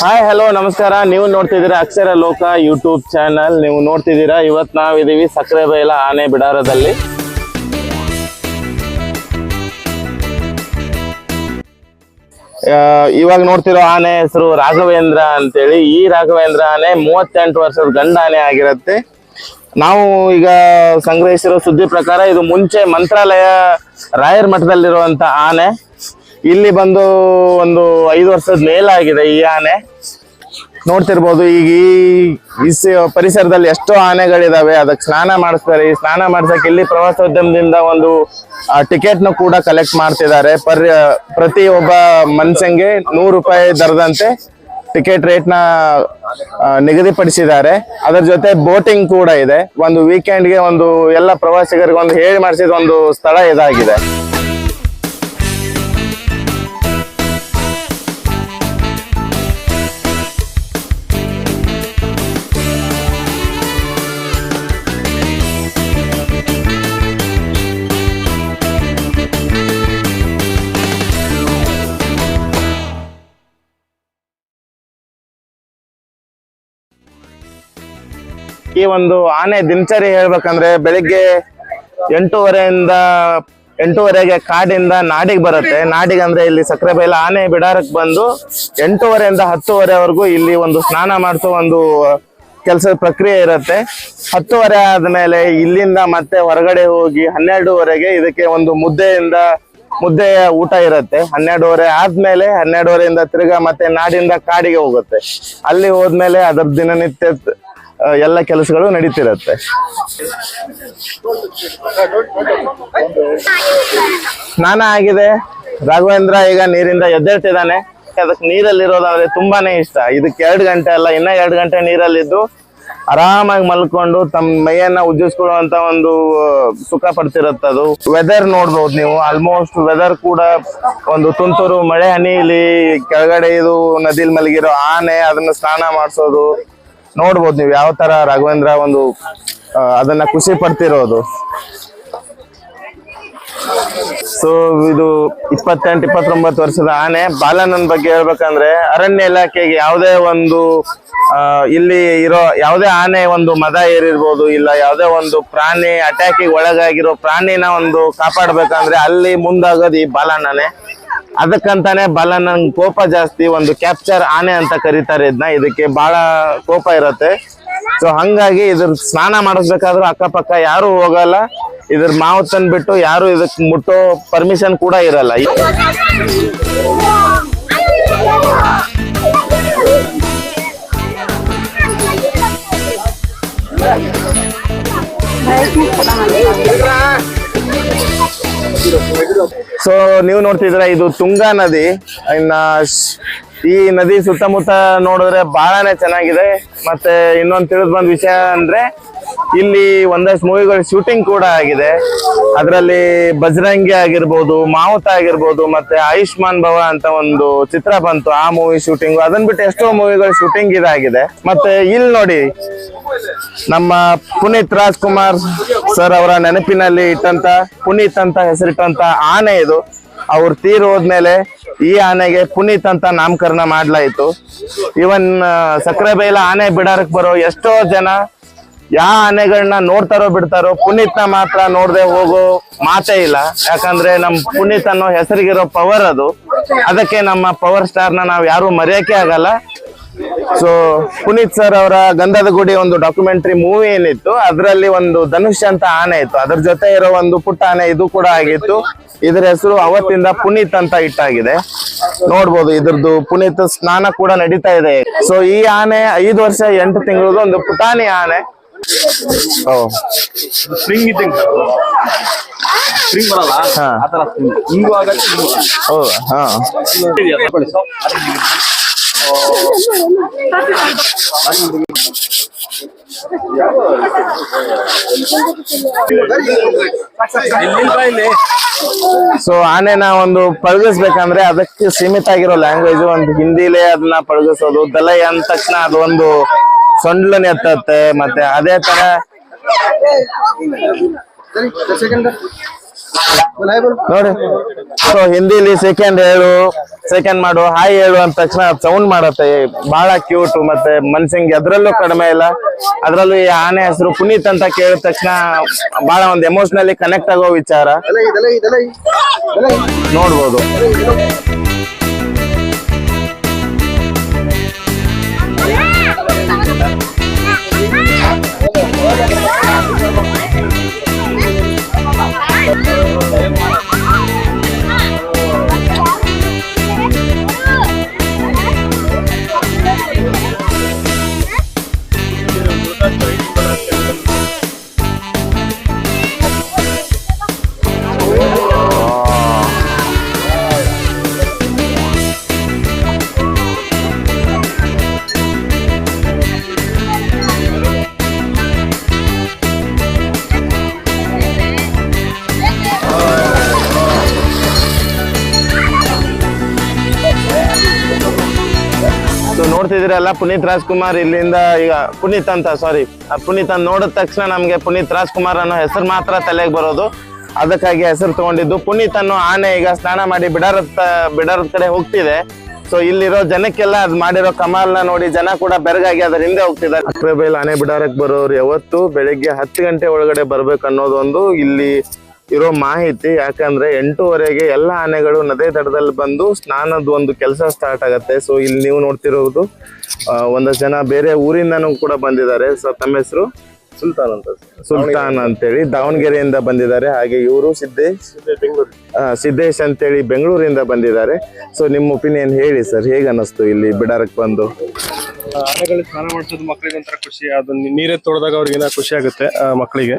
Hi hello ನಮಸ್ಕಾರ. ನೀವು ನೋಡ್ತಿದ್ದೀರಾ ಅಕ್ಷರ ಲೋಕ ಯೂಟ್ಯೂಬ್ ಚಾನಲ್ ನೀವು ನೋಡ್ತಿದ್ದೀರಾ ಇವತ್ತು ನಾವಿದ್ದೀವಿ ಸಕ್ಕರೆ ಬೈಲ ಆನೆ ಬಿಡಾರದಲ್ಲಿ. ಇವಾಗ ನೋಡ್ತಿರೋ ಆನೆ ಹೆಸರು ರಾಘವೇಂದ್ರ ಅಂತೇಳಿ. ಈ ರಾಘವೇಂದ್ರ ಆನೆ ಮೂವತ್ತೆಂಟು ವರ್ಷದ ಗಂಡ ಆನೆ ಆಗಿರುತ್ತೆ. ನಾವು ಈಗ ಸಂಗ್ರಹಿಸಿರೋ ಸುದ್ದಿ ಪ್ರಕಾರ ಇದು ಮುಂಚೆ ಮಂತ್ರಾಲಯ ರಾಯರ್ ಮಠದಲ್ಲಿರುವಂತ ಆನೆ. ಇಲ್ಲಿ ಬಂದು ಒಂದು ಐದು ವರ್ಷದ ಮೇಲಾಗಿದೆ ಈ ಆನೆ. ನೋಡ್ತಿರ್ಬೋದು, ಈಗ ಈ ಪರಿಸರದಲ್ಲಿ ಎಷ್ಟೋ ಆನೆಗಳಿದಾವೆ, ಅದಕ್ಕೆ ಸ್ನಾನ ಮಾಡಿಸ್ತಾರೆ. ಈ ಸ್ನಾನ ಮಾಡ್ಸಕ್ಕೆ ಇಲ್ಲಿ ಪ್ರವಾಸೋದ್ಯಮದಿಂದ ಒಂದು ಟಿಕೆಟ್ ಕೂಡ ಕಲೆಕ್ಟ್ ಮಾಡ್ತಿದ್ದಾರೆ. ಪರ್ ಪ್ರತಿ ಒಬ್ಬ ಮನುಷ್ಯಂಗೆ ನೂರು ರೂಪಾಯಿ ದರದಂತೆ ಟಿಕೆಟ್ ರೇಟ್ನ ನಿಗದಿಪಡಿಸಿದ್ದಾರೆ. ಅದರ ಜೊತೆ ಬೋಟಿಂಗ್ ಕೂಡ ಇದೆ. ಒಂದು ವೀಕೆಂಡ್ಗೆ ಒಂದು ಎಲ್ಲ ಪ್ರವಾಸಿಗರಿಗೆ ಒಂದು ಹೇಳಿ ಮಾಡಿಸಿದ ಒಂದು ಸ್ಥಳ ಇದಾಗಿದೆ. ಈ ಒಂದು ಆನೆ ದಿನಚರಿ ಹೇಳ್ಬೇಕಂದ್ರೆ ಬೆಳಿಗ್ಗೆ ಎಂಟೂವರೆಯಿಂದ ಎಂಟೂವರೆಗೆ ಕಾಡಿಂದ ನಾಡಿಗೆ ಬರುತ್ತೆ. ನಾಡಿಗೆ ಅಂದ್ರೆ ಇಲ್ಲಿ ಸಕ್ಕರೆ ಬೈಲ ಆನೆ ಬಿಡಾರಕ್ಕೆ ಬಂದು ಎಂಟೂವರೆಯಿಂದ ಹತ್ತುವರೆವರೆಗೂ ಇಲ್ಲಿ ಒಂದು ಸ್ನಾನ ಮಾಡಿಸೋ ಒಂದು ಕೆಲಸದ ಪ್ರಕ್ರಿಯೆ ಇರುತ್ತೆ. ಹತ್ತುವರೆ ಆದಮೇಲೆ ಇಲ್ಲಿಂದ ಮತ್ತೆ ಹೊರಗಡೆ ಹೋಗಿ ಹನ್ನೆರಡೂವರೆಗೆ ಇದಕ್ಕೆ ಒಂದು ಮುದ್ದೆಯಿಂದ ಮುದ್ದೆಯ ಊಟ ಇರುತ್ತೆ. ಹನ್ನೆರಡುವರೆ ಆದ್ಮೇಲೆ ಹನ್ನೆರಡುವರೆಯಿಂದ ತಿರ್ಗಾ ಮತ್ತೆ ನಾಡಿಂದ ಕಾಡಿಗೆ ಹೋಗುತ್ತೆ. ಅಲ್ಲಿ ಹೋದ್ಮೇಲೆ ಅದರ ದಿನನಿತ್ಯ ಎಲ್ಲ ಕೆಲಸಗಳು ನಡೀತಿರತ್ತೆ. ಸ್ನಾನ ಆಗಿದೆ. ರಾಘವೇಂದ್ರ ಈಗ ನೀರಿಂದ ಎದ್ದೇಳ್ತಿದ್ದಾನೆ. ಅದಕ್ಕೆ ನೀರಲ್ಲಿರೋದಂದ್ರೆ ತುಂಬಾನೇ ಇಷ್ಟ. ಇದಕ್ಕೆ ಎರಡು ಗಂಟೆ ಅಲ್ಲ, ಇನ್ನ ಎರಡು ಗಂಟೆ ನೀರಲ್ಲಿದ್ದು ಆರಾಮಾಗಿ ಮಲ್ಕೊಂಡು ತಮ್ಮ ಮೈಯನ್ನ ಉಜ್ಜಿಸ್ಕೊಳ್ಳುವಂತ ಒಂದು ಸುಖ ಪಡ್ತಿರತ್ತದು ವೆದರ್ ನೋಡ್ಬೋದು ನೀವು. ಆಲ್ಮೋಸ್ಟ್ ವೆದರ್ ಕೂಡ ಒಂದು ತುಂತುರು ಮಳೆ ಹನಿ ಇಲ್ಲಿ ಕೆಳಗಡೆ ಇದು ನದಿಲ್ ಮಲಗಿರೋ ಆನೆ ಅದನ್ನ ಸ್ನಾನ ಮಾಡಿಸೋದು. ನೋಡ್ಬೋದು ನೀವು ಯಾವ ತರ ರಾಘವೇಂದ್ರ ಒಂದು ಅದನ್ನ ಖುಷಿ ಪಡ್ತಿರೋದು. ಸೊ ಇದು ಇಪ್ಪತ್ತೆಂಟು, ಇಪ್ಪತ್ತೊಂಬತ್ತು ವರ್ಷದ ಆನೆ. ಬಾಲಣ್ಣನ ಬಗ್ಗೆ ಹೇಳ್ಬೇಕಂದ್ರೆ ಅರಣ್ಯ ಇಲಾಖೆಗೆ ಯಾವುದೇ ಒಂದು ಇಲ್ಲಿ ಇರೋ ಯಾವುದೇ ಆನೆ ಒಂದು ಮದ ಏರಿರ್ಬೋದು, ಇಲ್ಲ ಯಾವುದೇ ಒಂದು ಪ್ರಾಣಿ ಅಟ್ಯಾಕಿಗೆ ಒಳಗಾಗಿರೋ ಪ್ರಾಣಿನ ಒಂದು ಕಾಪಾಡ್ಬೇಕಂದ್ರೆ ಅಲ್ಲಿ ಮುಂದಾಗೋದು ಈ ಬಾಲಣ್ಣನೆ. ಅದಕ್ಕಂತಾನೆ ಬಲ ನಂಗೆ ಕೋಪ ಜಾಸ್ತಿ, ಒಂದು ಕ್ಯಾಪ್ಚರ್ ಆನೆ ಅಂತ ಕರೀತಾರೆ ಇದನ್ನ ಇದಕ್ಕೆ ಬಹಳ ಕೋಪ ಇರತ್ತೆ. ಸೊ ಹಂಗಾಗಿ ಇದ್ರ ಸ್ನಾನ ಮಾಡಿಸ್ಬೇಕಾದ್ರೂ ಅಕ್ಕಪಕ್ಕ ಯಾರು ಹೋಗಲ್ಲ. ಇದ್ರ ಮಾವು ಬಿಟ್ಟು ಯಾರು ಇದಕ್ ಮುಟ್ಟೋ ಪರ್ಮಿಷನ್ ಕೂಡ ಇರಲ್ಲ. ಸೊ ನೀವು ನೋಡ್ತಿದ್ರ ಇದು ತುಂಗಾ ನದಿ. ಇನ್ನ ಈ ನದಿ ಸುತ್ತಮುತ್ತ ನೋಡಿದ್ರೆ ಬಹಳನೇ ಚೆನ್ನಾಗಿದೆ. ಮತ್ತೆ ಇನ್ನೊಂದು ತಿಳಿದು ಬಂದ ವಿಷಯ ಅಂದ್ರೆ, ಇಲ್ಲಿ ಒಂದಷ್ಟು ಮೂವಿಗಳ ಶೂಟಿಂಗ್ ಕೂಡ ಆಗಿದೆ. ಅದರಲ್ಲಿ ಬಜರಂಗಿ ಆಗಿರ್ಬೋದು, ಮಾವುತ ಆಗಿರ್ಬೋದು, ಮತ್ತೆ ಆಯುಷ್ಮಾನ್ ಭವ ಅಂತ ಒಂದು ಚಿತ್ರ ಬಂತು, ಆ ಮೂವಿ ಶೂಟಿಂಗ್ ಅದನ್ ಬಿಟ್ಟು ಎಷ್ಟೋ ಮೂವಿಗಳ ಶೂಟಿಂಗ್ ಇದಾಗಿದೆ. ಮತ್ತೆ ಇಲ್ಲಿ ನೋಡಿ, ನಮ್ಮ ಪುನೀತ್ ರಾಜ್ಕುಮಾರ್ ಸರ್ ಅವರ ನೆನಪಿನಲ್ಲಿ ಇಟ್ಟಂತ ಪುನೀತ್ ಅಂತ ಹೆಸರಿಟ್ಟಂತ ಆನೆ ಇದು. ಅವ್ರು ತೀರ್ ಹೋದ್ಮೇಲೆ ಈ ಆನೆಗೆ ಪುನೀತ್ ಅಂತ ನಾಮಕರಣ ಮಾಡ್ಲಾಯ್ತು. ಇವನ್ ಸಕ್ಕರೆ ಬೈಲ ಆನೆ ಬಿಡಾರಕ್ ಬರೋ ಎಷ್ಟೋ ಜನ ಯಾವ ಆನೆಗಳನ್ನ ನೋಡ್ತಾರೋ ಬಿಡ್ತಾರೋ ಪುನೀತ್ನ ಮಾತ್ರ ನೋಡದೆ ಹೋಗೋ ಮಾತೇ ಇಲ್ಲ. ಯಾಕಂದ್ರೆ ನಮ್ ಪುನೀತ್ ಅನ್ನೋ ಹೆಸರಿಗಿರೋ ಪವರ್ ಅದು. ಅದಕ್ಕೆ ನಮ್ಮ ಪವರ್ ಸ್ಟಾರ್ನ ನಾವ್ ಯಾರು ಮರೆಯಕ್ಕೆ ಆಗಲ್ಲ. ಸೊ ಪುನೀತ್ ಸರ್ ಅವರ ಗಂಧದ ಗುಡಿ ಒಂದು ಡಾಕ್ಯುಮೆಂಟರಿ ಮೂವಿ ಏನಿತ್ತು ಅದರಲ್ಲಿ ಒಂದು ಧನುಷ್ ಅಂತ ಆನೆ ಇತ್ತು. ಅದ್ರ ಜೊತೆ ಇರೋ ಒಂದು ಪುಟ್ಟ ಆನೆ ಇದು ಕೂಡ ಆಗಿತ್ತು. ಇದ್ರ ಹೆಸರು ಅವತ್ತಿಂದ ಪುನೀತ್ ಅಂತ ಇಟ್ಟಾಗಿದೆ. ನೋಡ್ಬೋದು ಇದ್ರದ್ದು ಪುನೀತ್ ಸ್ನಾನ ಕೂಡ ನಡೀತಾ ಇದೆ. ಸೊ ಈ ಆನೆ ಐದು ವರ್ಷ ಎಂಟು ತಿಂಗಳದು ಒಂದು ಪುಟಾಣಿ ಆನೆ. ಹಾ. ಸೊ ಆನೆನ ಒಂದು ಪಳಗಿಸ್ಬೇಕಂದ್ರೆ ಅದಕ್ಕೆ ಸೀಮಿತ ಆಗಿರೋ ಲ್ಯಾಂಗ್ವೇಜ್ ಒಂದು ಹಿಂದಿಲೇ ಅದನ್ನ ಪಳಗಿಸೋದು, ದಲೈ ಅಂದ ತಕ್ಷಣ ಅದು ಒಂದು ಸೊಂಡ್ಲನ್ ಎತ್ತತ್ತೆ, ಮತ್ತೆ ಅದೇ ತರ ನೋಡಿ. ಸೊ ಹಿಂದಿಲಿ ಸೆಕೆಂಡ್ ಹೇಳು ಸೆಕೆಂಡ್ ಮಾಡು, ಹಾಯ್ ಹೇಳು ಅಂದ ತಕ್ಷಣ ಸೌಂಡ್ ಮಾಡತ್ತೆ. ಬಹಳ ಕ್ಯೂಟ್ ಮತ್ತೆ ಮನ್ಸಿಂಗ್ ಅದ್ರಲ್ಲೂ ಕಡಿಮೆ ಇಲ್ಲ. ಅದ್ರಲ್ಲೂ ಈ ಆನೆ ಹೆಸರು ಪುನೀತ್ ಅಂತ ಕೇಳಿದ ತಕ್ಷಣ ಬಹಳ ಒಂದು ಎಮೋಷನಲಿ ಕನೆಕ್ಟ್ ಆಗೋ ವಿಚಾರ. ನೋಡ್ಬೋದು. ಸೊ ನೋಡ್ತಿದ್ರಲ್ಲ ಪುನೀತ್ ರಾಜ್ಕುಮಾರ್ ಇಲ್ಲಿಂದ ಈಗ ಪುನೀತ್ ಅಂತ ಸಾರಿ ಪುನೀತ್ ಅಂತ ನೋಡಿದ ತಕ್ಷಣ ನಮ್ಗೆ ಪುನೀತ್ ರಾಜ್ಕುಮಾರ್ ಅನ್ನೋ ಹೆಸರು ಮಾತ್ರ ತಲೆಗೆ ಬರೋದು. ಅದಕ್ಕಾಗಿ ಹೆಸರು ತಗೊಂಡಿದ್ದು. ಪುನೀತ್ ಅನ್ನೋ ಆನೆ ಈಗ ಸ್ನಾನ ಮಾಡಿ ಬಿಡಾರದ ಬಿಡಾರದ ಕಡೆ ಹೋಗ್ತಿದೆ. ಸೊ ಇಲ್ಲಿರೋ ಜನಕ್ಕೆಲ್ಲ ಅದ್ ಮಾಡಿರೋ ಕಮಾಲ್ನ ನೋಡಿ ಜನ ಕೂಡ ಬೆರಗಾಗಿ ಅದ್ರ ಹಿಂದೆ ಹೋಗ್ತಿದ್ದಾರೆ. ಅಕ್ರೆಬೈಲ್ ಆನೆ ಬಿಡಾರಕ್ ಬರೋರು ಯಾವತ್ತು ಬೆಳಿಗ್ಗೆ ಹತ್ತು ಗಂಟೆ ಒಳಗಡೆ ಬರ್ಬೇಕು ಅನ್ನೋದೊಂದು ಇಲ್ಲಿ ಇರೋ ಮಾಹಿತಿ, ಯಾಕಂದ್ರೆ ಎಂಟೂವರೆಗೆ ಎಲ್ಲ ಆನೆಗಳು ನದಿ ದಡದಲ್ಲಿ ಬಂದು ಸ್ನಾನದ ಒಂದು ಕೆಲಸ ಸ್ಟಾರ್ಟ್ ಆಗತ್ತೆ. ಸೊ ಇಲ್ಲಿ ನೀವು ನೋಡ್ತಿರೋದು ಒಂದಷ್ಟು ಜನ ಬೇರೆ ಊರಿಂದನೂ ಕೂಡ ಬಂದಿದ್ದಾರೆ. ಸೊ ತಮ್ಮ ಹೆಸರು? ಸುಲ್ತಾನ್ ಅಂತ ಸುಲ್ತಾನ್ ಅಂತೇಳಿ ದಾವಣಗೆರೆಯಿಂದ ಬಂದಿದ್ದಾರೆ. ಹಾಗೆ ಇವರು ಸಿದ್ದೇಶ್ ಬೆಂಗಳೂರು. ಸಿದ್ದೇಶ್ ಅಂತೇಳಿ ಬೆಂಗಳೂರಿಂದ ಬಂದಿದ್ದಾರೆ. ಸೊ ನಿಮ್ಮ ಒಪಿನಿಯನ್ ಹೇಳಿ ಸರ್ ಹೇಗೆ ಅನ್ನಿಸ್ತು ಇಲ್ಲಿ ಬಿಡಾರಕ್ಕೆ ಬಂದು? ಆನೆಗಳು ಸ್ನಾನ ಮಾಡಿಸೋದು ಮಕ್ಕಳಿಗೆ ಒಂಥರ ಖುಷಿ ಅದು ನೀರೇ ತೊಳೆದಾಗ ಅವ್ರಿಗೆ ಏನೋ ಖುಷಿ ಆಗುತ್ತೆ ಮಕ್ಕಳಿಗೆ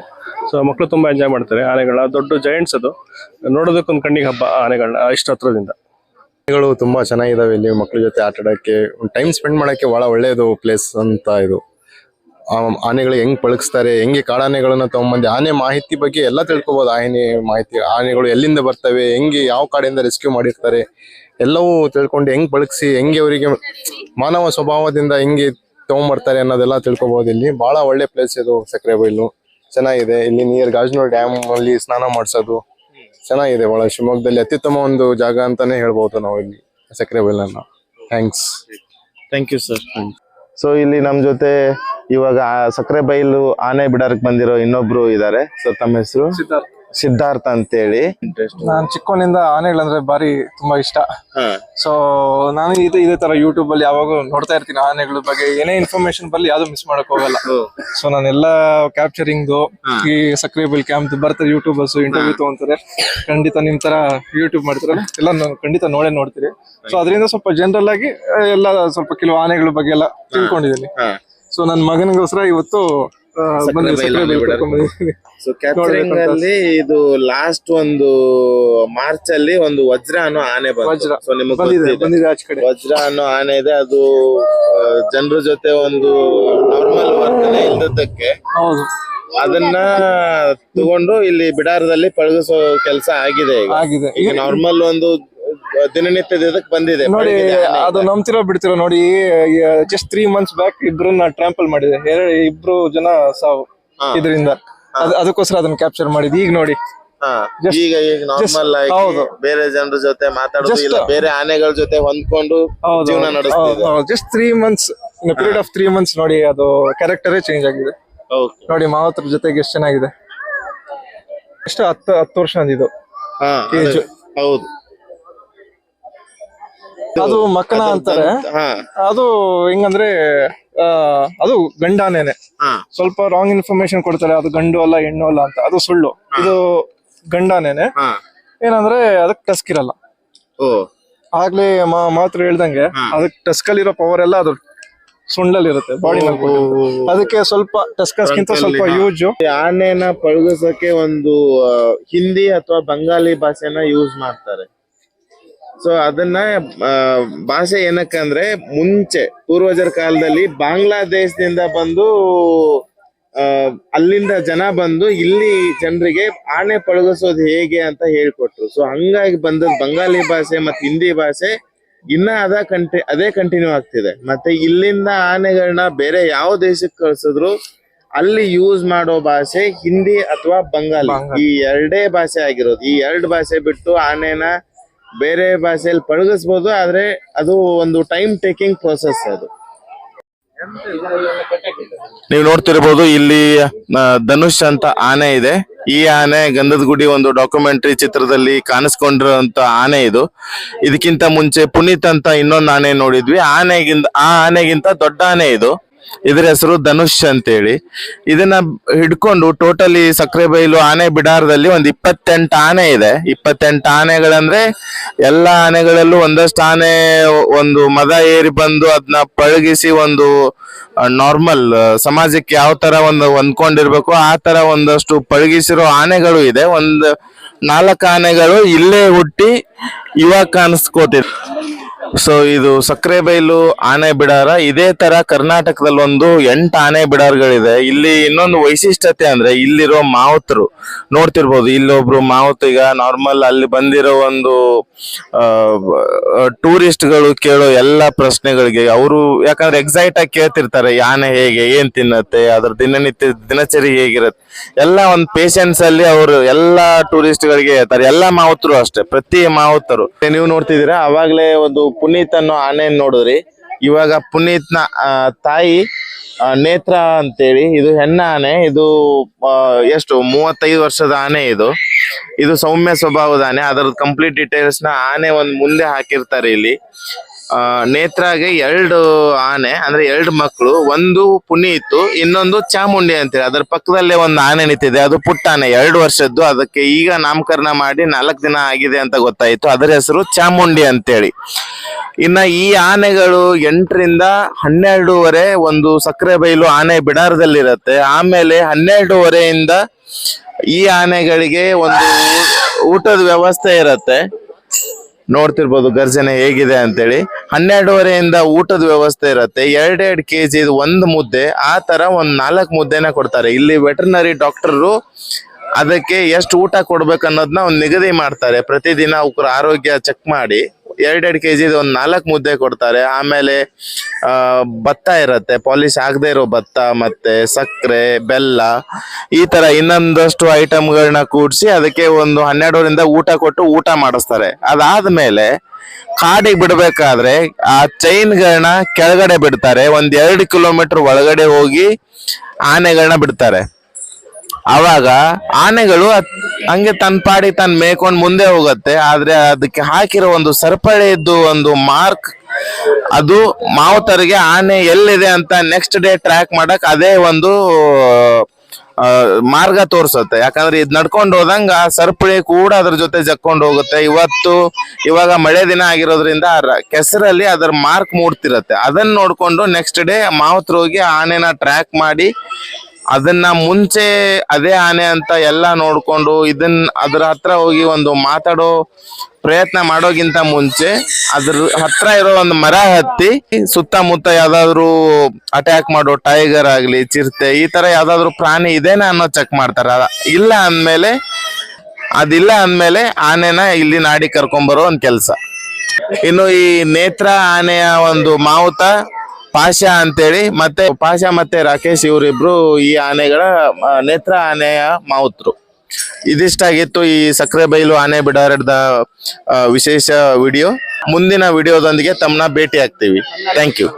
ಸೊ ಮಕ್ಕಳು ತುಂಬಾ ಎಂಜಾಯ್ ಮಾಡ್ತಾರೆ ಆನೆಗಳನ್ನ ದೊಡ್ಡ ಜೈಂಟ್ಸ್ ಅದು. ನೋಡೋದಕ್ಕೊಂದು ಕಣ್ಣಿಗೆ ಹಬ್ಬ ಆನೆಗಳನ್ನ ಇಷ್ಟ ಹತ್ರದಿಂದ. ಆನೆಗಳು ತುಂಬಾ ಚೆನ್ನಾಗಿದಾವೆ ಇಲ್ಲಿ ಮಕ್ಕಳ ಜೊತೆ ಆಟ ಆಡೋಕ್ಕೆ ಟೈಮ್ ಸ್ಪೆಂಡ್ ಮಾಡೋಕ್ಕೆ ಬಹಳ ಒಳ್ಳೆಯದು ಪ್ಲೇಸ್ ಅಂತ ಇದು. ಆನೆಗಳು ಹೆಂಗ್ ಪಳಗಿಸ್ತಾರೆ, ಹೆಂಗೆ ಕಾಡಾನೆಗಳನ್ನ ತಗೊಂಬಂದು, ಆನೆ ಮಾಹಿತಿ ಬಗ್ಗೆ ಎಲ್ಲ ತಿಳ್ಕೊಬಹುದು ಆನೆ ಮಾಹಿತಿ, ಆನೆಗಳು ಎಲ್ಲಿಂದ ಬರ್ತವೆ, ಹೆಂಗೆ ಯಾವ ಕಾಡಿಂದ ರೆಸ್ಕ್ಯೂ ಮಾಡಿರ್ತಾರೆ, ಎಲ್ಲವೂ ತಿಳ್ಕೊಂಡು ಹೆಂಗ್ ಬಳಗಿಸಿ ಹೆಂಗೆ ಅವರಿಗೆ ಮಾನವ ಸ್ವಭಾವದಿಂದ ಹೆಂಗೆ ತಗೊಂಬರ್ತಾರೆ ಅನ್ನೋದೆಲ್ಲ ತಿಳ್ಕೊಬಹುದು ಇಲ್ಲಿ. ಬಹಳ ಒಳ್ಳೆ ಪ್ಲೇಸ್ ಇದು ಸಕ್ಕರೆ ಬೈಲು. ಚೆನ್ನಾಗಿದೆ. ಇಲ್ಲಿ ನಿಯರ್ ಗಾಜನೂರ್ ಡ್ಯಾಮ್ ಅಲ್ಲಿ ಸ್ನಾನ ಮಾಡಿಸೋದು ಚೆನ್ನಾಗಿದೆ. ಬಹಳ ಶಿವಮೊಗ್ಗದಲ್ಲಿ ಅತ್ಯುತ್ತಮ ಒಂದು ಜಾಗ ಅಂತಾನೆ ಹೇಳ್ಬಹುದು ನಾವು ಇಲ್ಲಿ ಸಕ್ಕರೆ ಬೈಲನ್ನ. Thanks thank you sir so ಇಲ್ಲಿ ನಮ್ಮ ಜೊತೆ ಇವಾಗ ಸಕ್ಕರೆ ಬೈಲು ಆನೆ ಬಿಡಾರಕ್ಕೆ ಬಂದಿರೋ ಇನ್ನೊಬ್ರು ಇದ್ದಾರೆ ಸೊ ತಮ್ಮ ಹೆಸರು? ಸಿದ್ಧಾರ್ಥ ಅಂತೇಳಿ. ನಾನ್ ಚಿಕ್ಕವನಿಂದ ಆನೆಗಳಂದ್ರೆ ಬಾರಿ ತುಂಬಾ ಇಷ್ಟ. ಸೊ ನಾನು ಇದೇ ಇದೇ ತರ ಯೂಟ್ಯೂಬ್ ಅಲ್ಲಿ ಯಾವಾಗ ನೋಡ್ತಾ ಇರ್ತೀನಿ ಆನೆಗಳ ಬಗ್ಗೆ. ಏನೇ ಇನ್ಫಾರ್ಮೇಶನ್ ಬರ್ಲಿ ಯಾವ್ದು ಮಿಸ್ ಮಾಡಕ್ ಹೋಗಲ್ಲ. ಸೊ ಎಲ್ಲಾ ಕ್ಯಾಪ್ಚರಿಂಗ್ ಈ ಸಕ್ರಿಯ ಬಿಲ್ ಕ್ಯಾಂಪ್ ಬರ್ತಾರೆ ಯೂಟ್ಯೂಬರ್ಸ್ ಇಂಟರ್ವ್ಯೂ ತಗೊಂತಾರೆ. ಖಂಡಿತ ನಿಮ್ ತರ ಯೂಟ್ಯೂಬ್ ಮಾಡ್ತಾರಲ್ಲ ಎಲ್ಲ ನಾನು ಖಂಡಿತ ನೋಡೇ ನೋಡ್ತೀರಿ ಸೊ ಅದರಿಂದ ಸ್ವಲ್ಪ ಜನರಲ್ ಆಗಿ ಎಲ್ಲ ಸ್ವಲ್ಪ ಕೆಲವು ಆನೆಗಳ ಬಗ್ಗೆ ಎಲ್ಲ ತಿಳ್ಕೊಂಡಿದ್ದೀನಿ. ಸೊ ನನ್ನ ಮಗನಿಗೋಸ್ಕರ ಇವತ್ತು ಸೊ ಕ್ಯಾಪ್ಚರಿಂಗ್ ಅಲ್ಲಿ ಇದು ಲಾಸ್ಟ್ ಒಂದು ಮಾರ್ಚ್ ಅಲ್ಲಿ ಒಂದು ವಜ್ರ ಅನ್ನೋ ಆನೆ. ಬಂತು. ಸೊ ನಿಮಗೆ ವಜ್ರ ಅನ್ನೋ ಆನೆ ಇದೆ. ಅದು ಜನರ ಜೊತೆ ಒಂದು ನಾರ್ಮಲ್ ವರ್ತನೆ ಇಲ್ದದ್ದಕ್ಕೆ ಹೌದು. ಅದನ್ನ ತಗೊಂಡು ಇಲ್ಲಿ ಬಿಡಾರದಲ್ಲಿ ಪಳಗಿಸೋ ಕೆಲಸ ಆಗಿದೆ ಈಗ. ಆಗಿದೆ. ಈಗ ನಾರ್ಮಲ್ ಒಂದು ದಿನನಿತ್ಯದ ಇದಕ್ಕೆ ಬಂದಿದೆ ನೋಡಿ ಅದು ನಂಬ್ತಿರೋ ಬಿಡ್ತಿರೋ ನೋಡಿ ಜಸ್ಟ್ ತ್ರೀ ಮಂತ್ಸ್ ಬ್ಯಾಕ್ ಇಬ್ರನ್ನ ಟ್ರಾಂಪಲ್ ಮಾಡಿದೆ. ಎರಡು ಇಬ್ರು ಜನ ಸಾವು ಇದರಿಂದ. ಅದಕ್ಕೋಸ್ಕರ ಅದನ್ನ ಕ್ಯಾಪ್ಚರ್ ಮಾಡಿದ್ ಈಗ ನೋಡಿ. ಈಗ ಈಗ ನಾರ್ಮಲ್ ಆಗಿ ಹೌದು. ಬೇರೆ ಜನರ ಜೊತೆ ಮಾತಾಡೋದು ಇಲ್ಲ. ಬೇರೆ ಆನೆಗಳ ಜೊತೆ ಹೊಂದ್ಕೊಂಡು ಜೀವನ ನಡೆಸ್ತಿದೆ. Just three months period of three months ನೋಡಿ ಅದು ಕ್ಯಾರೆಕ್ಟರೇ ಚೇಂಜ್ ಆಗಿದೆ. ನೋಡಿ ಮಾವತ್ರ ಜೊತೆಗೆ ಎಷ್ಟು ಚೆನ್ನಾಗಿದೆ. ಎಷ್ಟು ಹತ್ತು ಹತ್ತು ವರ್ಷ ಅಂದಿದ್ದು. ಹೌದು. ಅದು ಮಕ್ಕನ ಅಂತಾರೆ. ಅದು ಹೆಂಗಂದ್ರೆ ಆ, ಅದು ಗಂಡಾನೇನೆ. ಸ್ವಲ್ಪ ರಾಂಗ್ ಇನ್ಫಾರ್ಮೇಶನ್ ಕೊಡ್ತಾರೆ ಅದು ಗಂಡು ಅಲ್ಲ ಹೆಣ್ಣು ಅಲ್ಲ ಅಂತ. ಅದು ಸುಳ್ಳು. ಇದು ಗಂಡಾನೇನೆ. ಏನಂದ್ರೆ ಅದಕ್ಕೆ ಟಸ್ಕ್ ಇರಲ್ಲ. ಆಗ್ಲೇ ಮಾತ್ರ ಹೇಳ್ದಂಗೆ ಅದಕ್ಕೆ ಟಸ್ಕ್ ಅಲ್ಲಿರೋ ಪವರ್ ಎಲ್ಲ ಅದು ಸುಂಡಲ್ಲಿ ಇರುತ್ತೆ ಬಾಡಿ ಅದಕ್ಕೆ ಸ್ವಲ್ಪ ಟಸ್ಕಸ್ಗಿಂತ ಸ್ವಲ್ಪ ಯೂಸ್ ಆನೆನ ಪಳಗಿಸೋಕೆ ಒಂದು ಹಿಂದಿ ಅಥವಾ ಬಂಗಾಲಿ ಭಾಷೆನ ಯೂಸ್ ಮಾಡ್ತಾರೆ. ಸೊ ಅದನ್ನ ಭಾಷೆ ಏನಕ್ಕಂದ್ರೆ ಮುಂಚೆ ಪೂರ್ವಜರ ಕಾಲದಲ್ಲಿ ಬಾಂಗ್ಲಾದೇಶದಿಂದ ಬಂದು ಅಲ್ಲಿಂದ ಜನ ಬಂದು ಇಲ್ಲಿ ಜನರಿಗೆ ಆಣೆ ಪಳಗಿಸೋದು ಹೇಗೆ ಅಂತ ಹೇಳ್ಕೊಟ್ರು. ಸೊ ಹಂಗಾಗಿ ಬಂದದ್ ಬಂಗಾಲಿ ಭಾಷೆ ಮತ್ತೆ ಹಿಂದಿ ಭಾಷೆ ಇನ್ನ ಅದ ಕಂಟಿ ಅದೇ ಕಂಟಿನ್ಯೂ ಆಗ್ತಿದೆ. ಮತ್ತೆ ಇಲ್ಲಿಂದ ಆನೆಗಳನ್ನ ಬೇರೆ ಯಾವ ದೇಶಕ್ಕೆ ಕಳ್ಸಿದ್ರು ಅಲ್ಲಿ ಯೂಸ್ ಮಾಡೋ ಭಾಷೆ ಹಿಂದಿ ಅಥವಾ ಬಂಗಾಲಿ ಈ ಎರಡೇ ಭಾಷೆ ಆಗಿರೋದು. ಈ ಎರಡು ಭಾಷೆ ಬಿಟ್ಟು ಆನೆನ ಬೇರೆ ಭಾಷೆಯಲ್ಲಿ ಪಳಗಿಸ್ಬೋದು, ಆದ್ರೆ ಅದು ಒಂದು ಟೈಮ್ ಟೇಕಿಂಗ್ ಪ್ರೋಸೆಸ್ ಅದು. ನೀವು ನೋಡ್ತಿರ್ಬೋದು, ಇಲ್ಲಿ ಧನುಷ್ ಅಂತ ಆನೆ ಇದೆ. ಈ ಆನೆ ಗಂಧದ ಗುಡಿ ಒಂದು ಡಾಕ್ಯುಮೆಂಟರಿ ಚಿತ್ರದಲ್ಲಿ ಕಾಣಿಸ್ಕೊಂಡಿರುವಂತ ಆನೆ ಇದು. ಇದಕ್ಕಿಂತ ಮುಂಚೆ ಪುನೀತ್ ಅಂತ ಇನ್ನೊಂದು ಆನೆ ನೋಡಿದ್ವಿ. ಆನೆಗಿಂತ, ಆ ಆನೆಗಿಂತ ದೊಡ್ಡ ಆನೆ ಇದು. ಇದರ ಹೆಸರು ಧನುಷ್ ಅಂತೇಳಿ. ಇದನ್ನ ಹಿಡ್ಕೊಂಡು ಟೋಟಲಿ ಸಕ್ಕರೆ ಬೈಲು ಆನೆ ಬಿಡಾರದಲ್ಲಿ ಒಂದು ಇಪ್ಪತ್ತೆಂಟು ಆನೆ ಇದೆ. ಇಪ್ಪತ್ತೆಂಟು ಆನೆಗಳಂದ್ರೆ ಎಲ್ಲ ಆನೆಗಳಲ್ಲೂ ಒಂದಷ್ಟು ಆನೆ ಒಂದು ಮದ ಏರಿ ಬಂದು ಅದನ್ನ ಪಳಗಿಸಿ ಒಂದು ನಾರ್ಮಲ್ ಸಮಾಜಕ್ಕೆ ಯಾವ ತರ ಒಂದು ಹೊಂದ್ಕೊಂಡಿರ್ಬೇಕು ಆ ತರ ಒಂದಷ್ಟು ಪಳಗಿಸಿರೋ ಆನೆಗಳು ಇದೆ. ಒಂದು ನಾಲ್ಕು ಆನೆಗಳು ಇಲ್ಲೇ ಹುಟ್ಟಿ ಇವಾಗ ಕಾಣಿಸ್ಕೋತಿದೆ. ಸೊ ಇದು ಸಕ್ರೆಬೈಲು ಆನೆ ಬಿಡಾರ, ಇದೇ ತರ ಕರ್ನಾಟಕದಲ್ಲಿ ಒಂದು ಎಂಟು ಆನೆ ಬಿಡಾರ್ಗಳಿದೆ. ಇಲ್ಲಿ ಇನ್ನೊಂದು ವೈಶಿಷ್ಟ್ಯತೆ ಅಂದ್ರೆ ಇಲ್ಲಿರೋ ಮಾವುತರು. ನೋಡ್ತಿರ್ಬೋದು, ಇಲ್ಲೊಬ್ರು ಮಾವುತ ಈಗ ನಾರ್ಮಲ್ ಅಲ್ಲಿ ಬಂದಿರೋ ಒಂದು ಟೂರಿಸ್ಟ್ಗಳು ಕೇಳೋ ಎಲ್ಲ ಪ್ರಶ್ನೆಗಳಿಗೆ ಅವರು ಯಾಕಂದ್ರೆ ಎಕ್ಸೈಟ್ ಆಗಿ ಕೇಳ್ತಿರ್ತಾರೆ ಆನೆ ಹೇಗೆ, ಏನ್ ತಿನ್ನತ್ತೆ, ಅದ್ರ ದಿನನಿತ್ಯ, ದಿನಚರಿ ಹೇಗಿರುತ್ತೆ. ಎಲ್ಲ ಒಂದು ಪೇಷನ್ಸ್ ಅಲ್ಲಿ ಅವರು ಎಲ್ಲಾ ಟೂರಿಸ್ಟ್ ಗಳಿಗೆ ಹೇಳ್ತಾರೆ. ಎಲ್ಲಾ ಮಾವುತರು ಅಷ್ಟೇ, ಪ್ರತಿ ಮಾವುತರು. ನೀವು ನೋಡ್ತಿದ್ದೀರಾ, ಅವಾಗ್ಲೇ ಒಂದು ಪುನೀತ್ ಅನ್ನೋ ಆನೆ ನೋಡಿದ್ರಿ. ಇವಾಗ ಪುನೀತ್ನ ಆ, ತಾಯಿ ನೇತ್ರ ಅಂತೇಳಿ ಇದು ಹೆಣ್ಣ ಆನೆ ಇದು ಎಷ್ಟು ಮೂವತ್ತೈದು ವರ್ಷದ ಆನೆ ಇದು. ಇದು ಸೌಮ್ಯ ಸ್ವಭಾವದ ಆನೆ. ಅದರದ್ದು ಕಂಪ್ಲೀಟ್ ಡೀಟೇಲ್ಸ್ನ ಆನೆ ಒಂದ್ ಮುಂದೆ ಹಾಕಿರ್ತಾರೆ ಇಲ್ಲಿ. ನೇತ್ರಾಗೆ ಎರಡು ಆನೆ, ಅಂದ್ರೆ ಎರಡು ಮಕ್ಕಳು, ಒಂದು ಪುನೀತು ಇನ್ನೊಂದು ಚಾಮುಂಡಿ ಅಂತೇಳಿ ಅದರ ಪಕ್ಕದಲ್ಲೇ ಒಂದು ಆನೆ ನಿಂತಿದೆ, ಅದು ಪುಟ್ಟ ಆನೆ, ಎರಡು ವರ್ಷದ್ದು, ಅದಕ್ಕೆ ಈಗ ನಾಮಕರಣ ಮಾಡಿ ನಾಲ್ಕು ದಿನ ಆಗಿದೆ ಅಂತ ಗೊತ್ತಾಯ್ತು. ಅದರ ಹೆಸರು ಚಾಮುಂಡಿ ಅಂತೇಳಿ. ಇನ್ನ ಈ ಆನೆಗಳು ಎಂಟರಿಂದ ಹನ್ನೆರಡೂವರೆ ಒಂದು ಸಕ್ಕರೆ ಬೈಲು ಆನೆ ಬಿಡಾರದಲ್ಲಿರತ್ತೆ. ಆಮೇಲೆ ಹನ್ನೆರಡೂವರೆಯಿಂದ ಈ ಆನೆಗಳಿಗೆ ಒಂದು ಊಟದ ವ್ಯವಸ್ಥೆ ಇರತ್ತೆ. ನೋಡ್ತಿರ್ಬೋದು ಗರ್ಜನೆ ಹೇಗಿದೆ ಅಂತೇಳಿ. ಹನ್ನೆರಡುವರೆಯಿಂದ ಊಟದ ವ್ಯವಸ್ಥೆ ಇರುತ್ತೆ. ಎರಡೆರಡು ಕೆ ಜಿ ಒಂದು ಮುದ್ದೆ, ಆ ತರ ಒಂದ್ ನಾಲ್ಕು ಮುದ್ದೆನ ಕೊಡ್ತಾರೆ. ಇಲ್ಲಿ ವೆಟರ್ನರಿ ಡಾಕ್ಟರು ಅದಕ್ಕೆ ಎಷ್ಟು ಊಟ ಕೊಡ್ಬೇಕು ಅನ್ನೋದನ್ನ ಒಂದು ನಿಗದಿ ಮಾಡ್ತಾರೆ. ಪ್ರತಿದಿನ ಅವ್ರ ಆರೋಗ್ಯ ಚೆಕ್ ಮಾಡಿ. ಎರಡೆರಡು ಕೆ ಜಿದು ಒಂದು ನಾಲ್ಕು ಮುದ್ದೆ ಕೊಡ್ತಾರೆ. ಆಮೇಲೆ ಭತ್ತ ಇರತ್ತೆ. ಪಾಲಿಶ್ ಆಗದೆ ಇರೋ ಭತ್ತ ಮತ್ತೆ ಸಕ್ಕರೆ, ಬೆಲ್ಲ, ಈ ತರ ಇನ್ನೊಂದಷ್ಟು ಐಟಮ್ಗಳನ್ನ ಕೂಡಿಸಿ ಅದಕ್ಕೆ ಒಂದು ಹನ್ನೆರಡರಿಂದ ಊಟ ಕೊಟ್ಟು ಊಟ ಮಾಡಿಸ್ತಾರೆ. ಅದಾದ್ಮೇಲೆ ಕಾಡಿಗೆ ಬಿಡಬೇಕಾದ್ರೆ ಆ ಚೈನ್ಗಳನ್ನ ಕೆಳಗಡೆ ಬಿಡ್ತಾರೆ. ಒಂದ್ ಎರಡು ಕಿಲೋಮೀಟರ್ ಒಳಗಡೆ ಹೋಗಿ ಆನೆಗಳನ್ನ ಬಿಡ್ತಾರೆ. ಅವಾಗ ಆನೆಗಳು ಹಂಗೆ ತನ್ನ ಪಾಡಿ ತನ್ನ ಮೇಯ್ಕೊಂಡು ಮುಂದೆ ಹೋಗುತ್ತೆ, ಆದ್ರೆ ಅದಕ್ಕೆ ಹಾಕಿರೋ ಒಂದು ಸರಪಳಿದ್ದು ಒಂದು ಮಾರ್ಕ್, ಅದು ಮಾವುತರಿಗೆ ಆನೆ ಎಲ್ಲಿದೆ ಅಂತ ನೆಕ್ಸ್ಟ್ ಡೇ ಟ್ರ್ಯಾಕ್ ಮಾಡಕ್ ಅದೇ ಒಂದು ಮಾರ್ಗ ತೋರಿಸುತ್ತೆ. ಯಾಕಂದ್ರೆ ಇದು ನಡ್ಕೊಂಡು ಹೋದಂಗ ಸರಪಳಿ ಕೂಡ ಅದ್ರ ಜೊತೆ ಜಕ್ಕೊಂಡು ಹೋಗುತ್ತೆ. ಇವತ್ತು ಇವಾಗ ಮಳೆ ದಿನ ಆಗಿರೋದ್ರಿಂದ ಕೆಸರಲ್ಲಿ ಅದರ ಮಾರ್ಕ್ ಮೂಡ್ತಿರತ್ತೆ. ಅದನ್ನ ನೋಡ್ಕೊಂಡು ನೆಕ್ಸ್ಟ್ ಡೇ ಮಾವತ್ರ ಹೋಗಿ ಆನೆನ ಟ್ರ್ಯಾಕ್ ಮಾಡಿ ಅದನ್ನ ಮುಂಚೆ ಅದೇ ಆನೆ ಅಂತ ಎಲ್ಲ ನೋಡ್ಕೊಂಡು ಇದನ್ನ ಅದ್ರ ಹತ್ರ ಹೋಗಿ ಒಂದು ಮಾತಾಡೋ ಪ್ರಯತ್ನ ಮಾಡೋಗಿಂತ ಮುಂಚೆ ಅದ್ರ ಹತ್ರ ಇರೋ ಒಂದು ಮರ ಹತ್ತಿ ಸುತ್ತಮುತ್ತ ಯಾವ್ದಾದ್ರು ಅಟ್ಯಾಕ್ ಮಾಡೋ ಟೈಗರ್ ಆಗ್ಲಿ, ಚಿರತೆ, ಈ ತರ ಯಾವ್ದಾದ್ರು ಪ್ರಾಣಿ ಇದೇನಾ ಅನ್ನೋ ಚೆಕ್ ಮಾಡ್ತಾರ. ಇಲ್ಲ ಅಂದ್ಮೇಲೆ, ಅದಿಲ್ಲ ಅಂದ್ಮೇಲೆ ಆನೆನ ಇಲ್ಲಿ ನಾಡಿ ಕರ್ಕೊಂಬರೋ ಒಂದ್ ಕೆಲ್ಸ. ಇನ್ನು ಈ ನೇತ್ರ ಆನೆಯ ಒಂದು ಮಾವುತ ಪಾಶ ಅಂತೇಳಿ, ಮತ್ತೆ ಪಾಶ ಮತ್ತೆ ರಾಕೇಶ್ ಇವರಿಬ್ರು ಈ ಆನೆಗಳ ನೇತ್ರ ಆನೆಯ ಮಾವುತ್ರು. ಇದಿಷ್ಟಾಗಿತ್ತು ಈ ಸಕ್ಕರೆ ಬೈಲು ಆನೆ ಬಿಡಾರದ ವಿಶೇಷ ವಿಡಿಯೋ. ಮುಂದಿನ ವಿಡಿಯೋದೊಂದಿಗೆ ತಮ್ಮನ್ನ ಭೇಟಿ ಆಗ್ತೀವಿ ಥ್ಯಾಂಕ್ ಯು